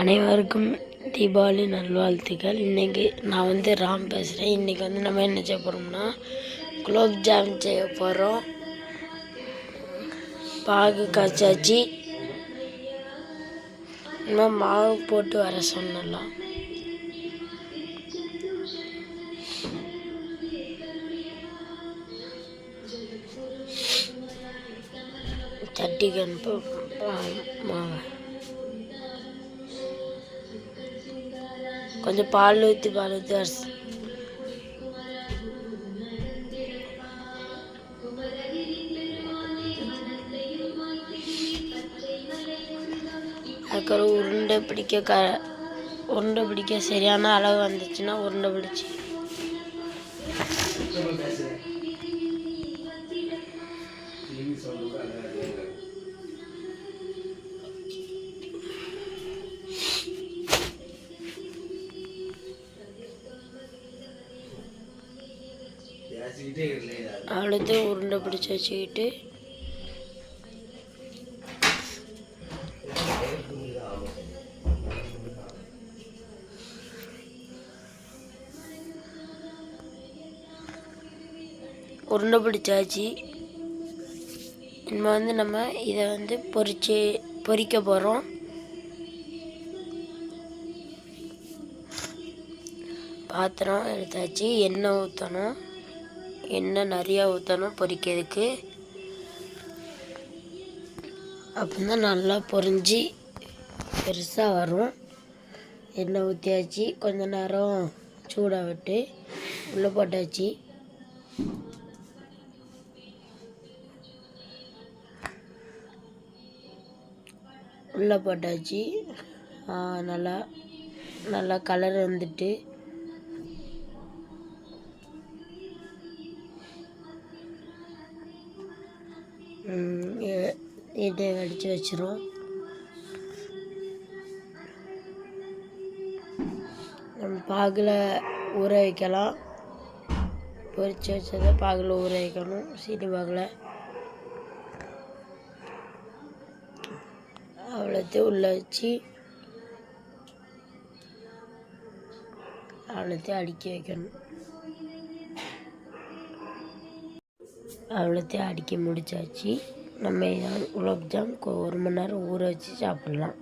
அனைவருக்கும் தீபாவளி நல்வாழ்த்துக்கள். இன்றைக்கி நான் வந்து ராம் பேசுகிறேன் இன்றைக்கி வந்து நம்ம என்ன செய்ய போகிறோம்னா குலோப் ஜாம் செய்ய போகிறோம் பாகு காய்ச்சாச்சு. இன்னும் மாவு போட்டு வர சொன்னலாம் சட்டிக்கு அனுப்ப மாவை. கொஞ்சம் பால் ஊற்றி பால் ஊற்றி அரிசி அதுக்கப்புறம் உருண்டை பிடிக்க க உருண்டை பிடிக்க சரியான அளவு வந்துச்சுன்னா உருண்டை பிடிச்சி. அவ்வளோத்தையும் உருண்டை பிடிச்சி வச்சுக்கிட்டு உருண்டை பிடிச்சாச்சு. இனிமே வந்து நம்ம இதை வந்து பொரிச்சு பொறிக்க போகிறோம் பாத்திரம் எடுத்தாச்சு எண்ணெய் ஊற்றணும் எண்ணெய் நிறையா ஊற்றணும் பொரிக்கிறதுக்கு அப்போதான் நல்லா பொரிஞ்சு பெருசாக வரும். எண்ணெய் ஊற்றியாச்சு கொஞ்ச நேரம் சூடாக விட்டு உள்ளே போட்டாச்சு. உள்ளே போட்டாச்சு. நல்லா நல்லா கலர் வந்துட்டு இதை அடித்து வச்சிரும் நம்ம பாகில் ஊற வைக்கலாம். பொறிச்சு வச்சதை பாகில் ஊற வைக்கணும் சீனி பாகில். அவ்வளோத்தையும் உள்ளே வச்சு அவ்வளோத்தையும் அடுக்கி வைக்கணும். அவ்வளோத்தையும் அடுக்கி முடிச்சாச்சு. நம்ம இதை குலோப்ஜாம் ஒரு மணி நேரம் ஊற வச்சு சாப்பிட்லாம்.